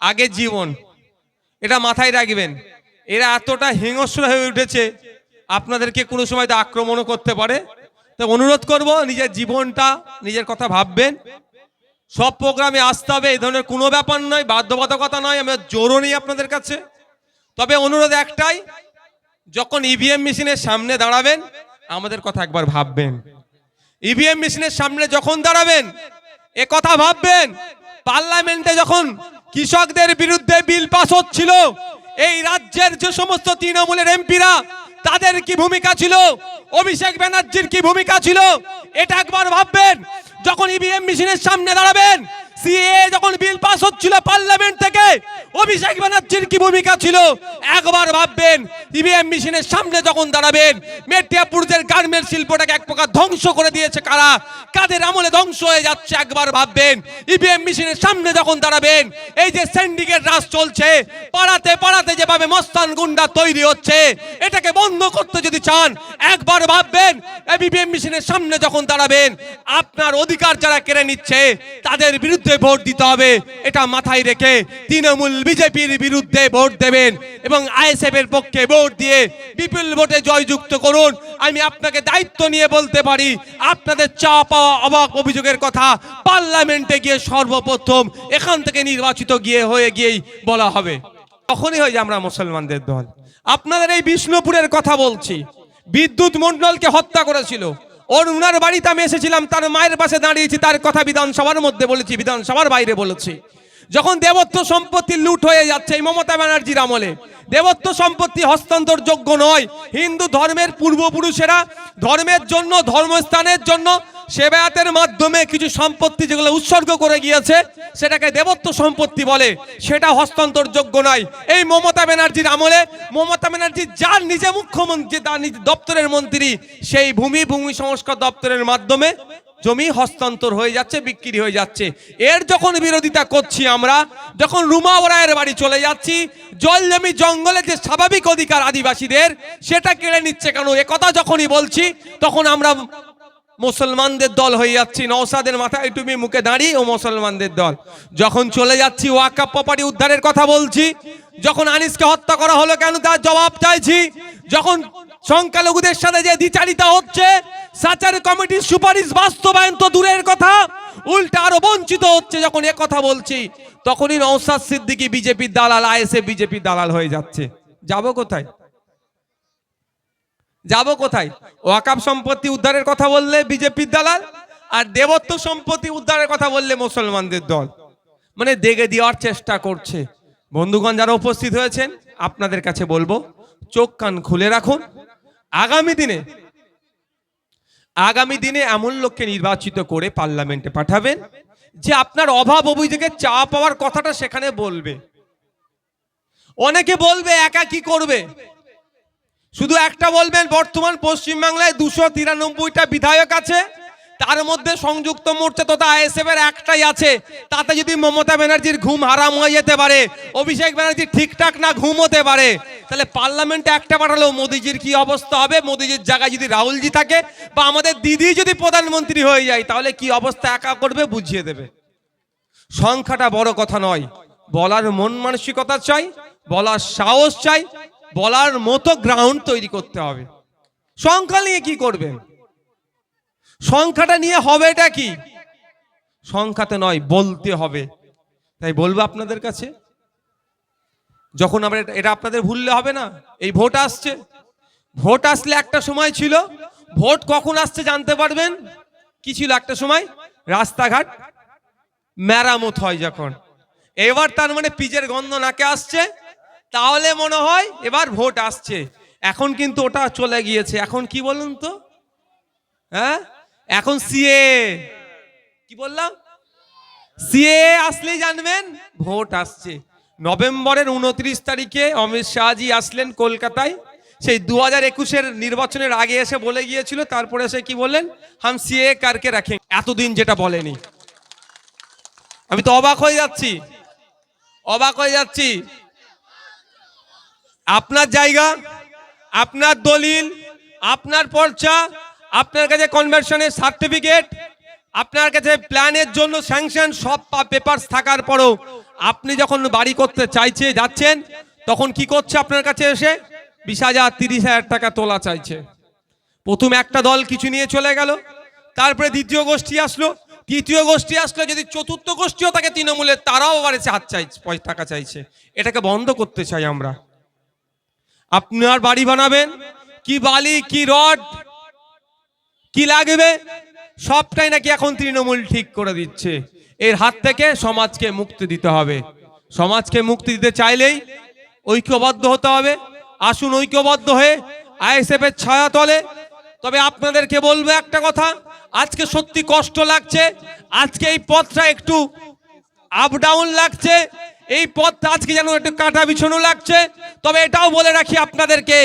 আগে জীবন। এটা মাথায় রাখবেন। এরা এতটা হিংস্র হয়ে উঠেছে, আপনাদেরকে কোনো সময় আক্রমণও করতে পারে। তো অনুরোধ করব, নিজের জীবনটা, নিজের কথা ভাববেন। সব প্রোগ্রামে আসতে হবে, এই ধরনের কোনো ব্যাপার নয়, বাধ্যবাধকতা নয় আমি জোরও নেই আপনাদের কাছে। তবে অনুরোধ একটাই, যখন ইভিএম মেশিনের সামনে দাঁড়াবেন, আমাদের কথা একবার ভাববেন। ইভিএম মেশিনের সামনে যখন দাঁড়াবেন, এ কথা ভাববেন, পার্লামেন্টে যখন কৃষকদের বিরুদ্ধে বিল পাস হচ্ছিল। এই রাজ্যের যে সমস্ত তৃণমূলের এমপিরা, তাদের কি ভূমিকা ছিল? অভিষেক ব্যানার্জির কি ভূমিকা ছিল? এটা একবার ভাববেন। যখন ইভিএম মেশিনের সামনে দাঁড়াবেন সিএ যখন বিল পাস হচ্ছিল পার্লামেন্ট থেকে, অভিষেক ব্যানার্জির কি ভূমিকা ছিল? একবার ভাববেন ইভিএম মেশিনের সামনে যখন দাঁড়াবেন মেটিয়াপুরদের গার্মেন্ট শিল্পটাকে এক প্রকার ধ্বংস করে দিয়েছে কারা? কাদের আমলে ধ্বংস হয়ে যাচ্ছে একবার ভাববেন। ইভিএম মেশিনের সামনে যখন দাঁড়াবেন, এই যে সিন্ডিকেট রাজ চলছে, পাড়াতে পাড়াতে যেভাবে মস্তান গুন্ডা তৈরি হচ্ছে, এটাকে বন্ধ করতে যদি চান, একবার ভাববেন ইভিএম মেশিনের সামনে যখন দাঁড়াবেন, আপনার অধিকার যারা কেড়ে নিচ্ছে, তাদের বিরুদ্ধে ভোট দিতে হবে। এটা মাথায় রেখে তৃণমূল বিজেপির বিরুদ্ধে ভোট দেবেন এবং আইএসএফ এর পক্ষে ভোট দিয়ে বিপুল ভোটে জয়যুক্ত করুন। আমি আপনাকে দায়িত্ব নিয়ে বলতে পারি, আপনাদের চা পাওয়া অবাক অভিযোগের কথা। পার্লামেন্টে গিয়ে সর্বপ্রথম এখান থেকে নির্বাচিত গিয়ে হয়ে গিয়েই বলা হবে। তখনই হয় আমরা মুসলমানদের দল। আপনাদের এই বিষ্ণুপুরের কথা বলছি। বিদ্যুৎ মন্ডলকে হত্যা করেছিল। ওর উনার বাড়িতে আমি এসেছিলাম, তার মায়ের পাশে দাঁড়িয়েছি, তার কথা বিধানসভার মধ্যে বলেছি, বিধানসভার বাইরে বলেছি। যখন দেবত্ব সম্পত্তি লুট হয়ে যাচ্ছে এই মমতা ব্যানার্জির আমলে, দেবত্ব সম্পত্তি হস্তান্তর যোগ্য নয়, হিন্দু ধর্মের পূর্বপুরুষেরা ধর্মের জন্য, ধর্মস্থানের জন্য সেবায়াতের মাধ্যমে কিছু সম্পত্তি যেগুলো উৎসর্গ করে গিয়েছে, সেটাকে দেবত্ব সম্পত্তি বলে, সেটা হস্তান্তর যোগ্য নয়। এই মমতা ব্যানার্জির আমলে, মমতা ব্যানার্জি যার নিজে মুখ্যমন্ত্রী, তার নিজ দপ্তরের মন্ত্রী, সেই ভূমি ভূমি সংস্কার দপ্তরের মাধ্যমে জমি হস্তান্তর হয়ে যাচ্ছে, বিক্রি হয়ে যাচ্ছে। এর যখন বিরোধিতা করছি আমরা, যখন রুমা ওরায়ের বাড়ি চলে যাচ্ছি জল জমি জঙ্গলে যে স্বাভাবিক অধিকার আদিবাসীদের, সেটা কেড়ে নিচ্ছে কেন? একথা যখনই বলছি, তখন আমরা মুসলমানদের দল হয়ে যাচ্ছি। নওসাদের মাথায় টুপি মুখে দাঁড়িয়ে ও মুসলমানদের দল। যখন চলে যাচ্ছি ওয়াকাপ প্রপার্টি উদ্ধারের কথা বলছি, যখন আনিসকে হত্যা করা হলো কেন তার জবাব চাইছি, যখন সংখ্যালঘুদের সাথে যে দ্বিচারিতা হচ্ছে, সাচার কমিটির সুপারিশ বাস্তবায়ন তো দূরের কথা, উল্টা আরও বঞ্চিত হচ্ছে যখন এ কথা বলছি, তখনই নওসাদ সিদ্দিকী বিজেপির দালাল আইএসএ বিজেপির দালাল হয়ে যাচ্ছে। যাব কোথায়? যাব কোথায়? ওয়াকাব সম্পত্তি উদ্ধারের কথা বললে বিজেপির দালাল, আর দেবত্ব সম্পত্তি উদ্ধারের কথা বললে মুসলমানদের দল। মানে দেগে দেওয়ার চেষ্টা করছে। বন্ধুগণ যারা উপস্থিত হয়েছেন, আপনাদের কাছে বলব, চোখ কান খুলে রাখুন আগামী দিনে আগামী দিনে এমন লোককে নির্বাচিত করে পার্লামেন্টে পাঠাবেন যে আপনার অভাব অভিযোগে চা পাওয়ার কথাটা সেখানে বলবে। অনেকে বলবে, একা কি করবে? শুধু একটা বলবেন, বর্তমান পশ্চিমবাংলায় দুশো তিরানব্বইটা বিধায়ক আছে। তার মধ্যে সংযুক্ত মোর্চা তথা আইএসএফ এর একটাই আছে। তাতে যদি মমতা ব্যানার্জির ঘুম হারাম হয়ে যেতে পারে, অভিষেক ব্যানার্জি ঠিকঠাক না ঘুম হতে পারে, তাহলে পার্লামেন্টে একটা পাঠালেও মোদিজির কি অবস্থা হবে? মোদিজির জায়গায় যদি রাহুলজি থাকে বা আমাদের দিদি যদি প্রধানমন্ত্রী হয়ে যায়, তাহলে কি অবস্থা একা করবে? বুঝিয়ে দেবে। সংখ্যাটা বড় কথা নয়। বলার মন মানসিকতা চাই, বলার সাহস চাই, বলার মতো গ্রাউন্ড তৈরি করতে হবে। সংখ্যা নিয়ে কি করবেন? সংখ্যাটা নিয়ে হবে এটা কি? সংখ্যাতে নয়, বলতে হবে। তাই বলব আপনাদের কাছে, যখন আমরা এটা- আপনাদের ভুললে হবে না, এই ভোট আসছে। ভোট আসলে একটা সময় ছিল, ভোট কখন আসছে জানতে পারবেন? কি ছিল একটা সময়? রাস্তাঘাট, মেরামত হয় যখন। এবার তার মানে পিজের গন্ধ নাকে আসছে, তাহলে মনে হয় এবার ভোট আসছে। এখন কিন্তু ওটা চলে গিয়েছে। এখন কি বলুন তো? হ্যাঁ? এখন সিএ কি বললাম? সিএ আসলেই জানবেন? ভোট আসছে। নভেম্বরের উনত্রিশ তারিখে অমিত শাহজি আসলেন কলকাতায়। সেই দু হাজার একুশের নির্বাচনের আগে এসে বলে গিয়েছিল, তারপরে সে কি বললেন? হাম সিএ কারকে রাখেন। এতদিন যেটা বলেনি। আমি তো অবাক হয়ে যাচ্ছি। অবাক হয়ে যাচ্ছি। আপনার জায়গা, আপনার দলিল, আপনার পর্চা আপনার কাছে কনভার্সনের সার্টিফিকেট আপনার কাছে প্ল্যানের জন্য স্যাংশন সব পেপারস থাকার পরও আপনি যখন বাড়ি করতে চাইছে, যাচ্ছেন, তখন কি করছে আপনার কাছে এসে? বিশ হাজার, তিরিশ হাজার টাকা তোলা চাইছে। প্রথম একটা দল কিছু নিয়ে চলে গেল, তারপরে দ্বিতীয় গোষ্ঠী আসলো। তৃতীয় গোষ্ঠী আসলো, যদি চতুর্থ গোষ্ঠীও থাকে তৃণমূলের তারাও এসে হাত চাইছে টাকা চাইছে। এটাকে বন্ধ করতে চাই আমরা। আপনার বাড়ি বানাবেন, কি বালি, কি রড কি লাগবে? সবটাই নাকি এখন তৃণমূল ঠিক করে দিচ্ছে। এর হাত থেকে সমাজকে মুক্তি দিতে হবে। সমাজকে মুক্তি দিতে চাইলেই ঐক্যবদ্ধ হতে হবে। আসুন ঐক্যবদ্ধ হয়ে আইএসএফ এর ছায়া তলে। তবে আপনাদেরকে বলব একটা কথা, আজকে সত্যি কষ্ট লাগছে, আজকে এই পথটা একটু আপ ডাউন লাগছে। এই পথটা আজকে যেন একটু কাঁটা বিছানো লাগছে। তবে এটাও বলে রাখি আপনাদেরকে,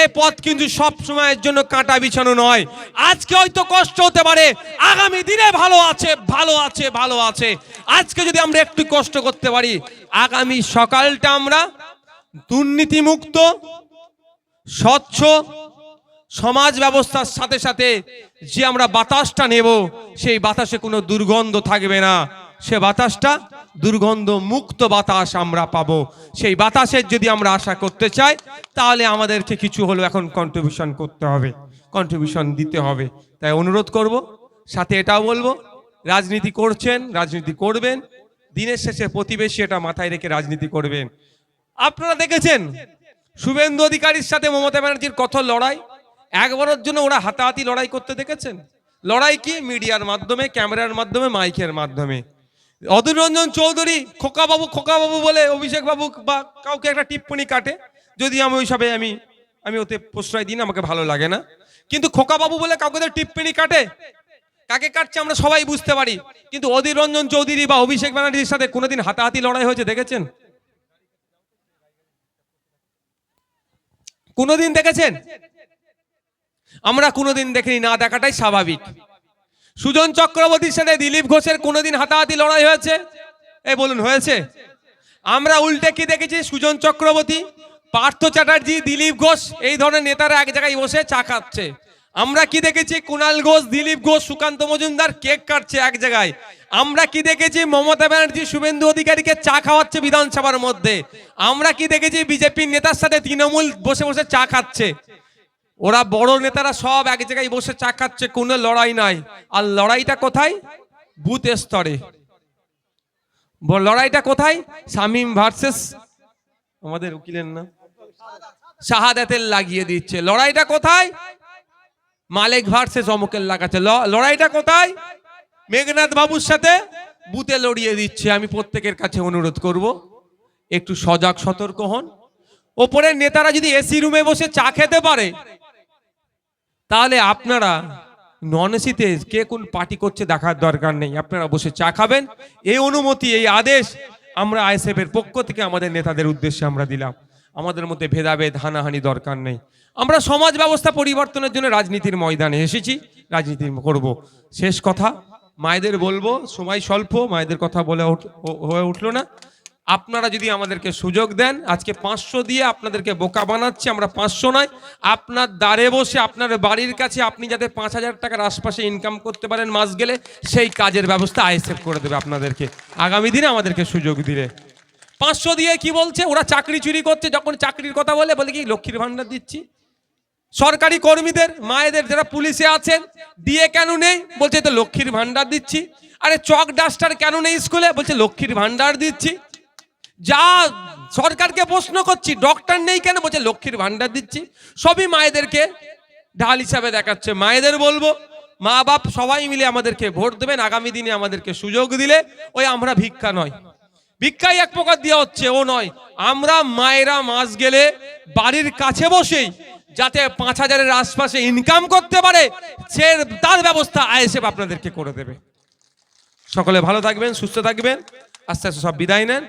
এই পথ কিন্তু সব সময়ের জন্য কাঁটা বিছানো নয়। আজকে হয়তো কষ্ট হতে পারে, আগামী দিনে ভালো আছে ভালো আছে ভালো আছে। আজকে যদি আমরা একটু কষ্ট করতে পারি, আগামী সকালটা আমরা দুর্নীতিমুক্ত, স্বচ্ছ সমাজ ব্যবস্থার সাথে সাথে যে আমরা বাতাসটা নেব, সেই বাতাসে কোনো দুর্গন্ধ থাকবে না। সে বাতাসটা দুর্গন্ধ মুক্ত বাতাস আমরা পাবো। সেই বাতাসের যদি আমরা আশা করতে চাই, তাহলে আমাদেরকে কিছু হলো এখন কন্ট্রিবিউশন করতে হবে কন্ট্রিবিউশন দিতে হবে। তাই অনুরোধ করব, সাথে এটাও বলব, রাজনীতি করছেন, রাজনীতি করবেন, দিনের শেষে প্রতিবেশী এটা মাথায় রেখে রাজনীতি করবেন। আপনারা দেখেছেন, শুভেন্দু অধিকারীর সাথে মমতা ব্যানার্জির কত লড়াই? একবারের জন্য ওরা হাতাহাতি লড়াই করতে দেখেছেন? লড়াই কি? মিডিয়ার মাধ্যমে, ক্যামেরার মাধ্যমে, মাইকের মাধ্যমে। অধীর রঞ্জন চৌধুরী খোকাবাবু খোকাবাবু বলে অভিষেক বাবু বা কাউকে একটা টিপ্পনি কাটে। যদি আমি ওইসবে আমি আমি ওতে প্রশ্রয় দিই না, আমাকে ভালো লাগে না। কিন্তু খোকাবাবু বলে কাউকে তো টিপ্পনি কাটে? কাকে কাটছে আমরা সবাই বুঝতে পারি। কিন্তু অধীর রঞ্জন চৌধুরী বা অভিষেক ব্যানার্জির সাথে কোনোদিন হাতাহাতি লড়াই হয়েছে দেখেছেন? কোনোদিন দেখেছেন? আমরা কোনোদিন দেখিনি, না দেখাটাই স্বাভাবিক। সুজন চক্রবর্তীর সাথে দিলীপ ঘোষের কোনোদিন হাতাহাতি লড়াই হয়েছে? এ বলুন, হয়েছে? আমরা উল্টে কি দেখেছি? সুজন চক্রবর্তী, পার্থ চ্যাটার্জি, দিলীপ ঘোষ, এই ধরনের নেতারা এক জায়গায় বসে চা খাচ্ছে। আমরা কি দেখেছি? কুণাল ঘোষ, দিলীপ ঘোষ, সুকান্ত মজুমদার কেক কাটছে এক জায়গায়। আমরা কি দেখেছি? মমতা ব্যানার্জি, শুভেন্দু অধিকারীকে চা খাওয়াচ্ছে বিধানসভার মধ্যে। আমরা কি দেখেছি? বিজেপির নেতার সাথে তৃণমূল বসে বসে চা খাচ্ছে। ওরা বড় নেতারা সব এক জায়গায় বসে চা খাচ্ছে, কোনো লড়াই নাই। আর লড়াইটা কোথায়? বুথ স্তরে। লড়াইটা কোথায়? শামীম ভার্সেস, আমাদের উকিলের না শাহাদাতের লাগিয়ে দিচ্ছে। লড়াইটা কোথায়? মালিক ভার্সেস অমুকের লাগাচ্ছে। লড়াইটা কোথায়? মেঘনাথ বাবুর সাথে বুথে লড়িয়ে দিচ্ছে। আমি প্রত্যেকের কাছে অনুরোধ করব, একটু সজাগ সতর্ক হন। ওপরের নেতারা যদি এসি রুমে বসে চা খেতে পারে তাহলে আপনারা নন এসিতে কে কোন পার্টি করছে দেখার দরকার নেই। আপনারা বসে চা খাবেন। এই অনুমতি, এই আদেশ আমরা আইএসএফ এর পক্ষ থেকে আমাদের নেতাদের উদ্দেশ্যে আমরা দিলাম। আমাদের মধ্যে ভেদাভেদ, হানাহানি দরকার নেই। আমরা সমাজ ব্যবস্থা পরিবর্তনের জন্য রাজনীতির ময়দানে এসেছি। রাজনীতি করব। শেষ কথা, মায়েদের বলব, সময় স্বল্প, মায়েদের কথা বলে হয়ে উঠল না। আপনারা যদি আমাদেরকে সুযোগ দেন, আজকে পাঁচশো দিয়ে আপনাদেরকে বোকা বানাচ্ছি, আমরা পাঁচশো নয়। আপনার দ্বারে বসে, আপনার বাড়ির কাছে আপনি যাতে পাঁচ হাজার টাকার আশপাশে ইনকাম করতে পারেন মাস গেলে, সেই কাজের ব্যবস্থা আইএসএফ করে দেবে আপনাদেরকে। আগামী দিনে আমাদেরকে সুযোগ দিলে পাঁচশো দিয়ে কি বলছে? ওরা চাকরি চুরি করছে, যখন চাকরির কথা বলে বলে কি, লক্ষ্মীর ভান্ডার দিচ্ছি। সরকারি কর্মীদের, মায়েদের যারা পুলিশে আছেন, দিয়ে কেন নেই? বলছে তো লক্ষ্মীর ভান্ডার দিচ্ছি। আরে চক ডাস্টার কেন নেই স্কুলে? বলছে, লক্ষ্মীর ভান্ডার দিচ্ছি। যা সরকারকে প্রশ্ন করছি ডক্টর নেই কেন? বলছে, লক্ষ্মীর ভান্ডার দিচ্ছি। সবই মায়েদেরকে ঢাল হিসাবে দেখাচ্ছে। মায়েদের বলব, মা বাপ সবাই মিলে আমাদেরকে ভোট দেবেন, আগামী দিনে আমাদেরকে সুযোগ দিলে ওই আমরা ভিক্ষা নয়। ভিক্ষাই এক প্রকার দেওয়া হচ্ছে, ও নয়। আমরা মায়েরা মাস গেলে বাড়ির কাছে বসেই যাতে পাঁচ হাজারের আশপাশে ইনকাম করতে পারে, সে তার ব্যবস্থা আইএসএফ আপনাদেরকে করে দেবে। সকলে ভালো থাকবেন, সুস্থ থাকবেন। আস্তে আস্তে সব বিদায় নেন।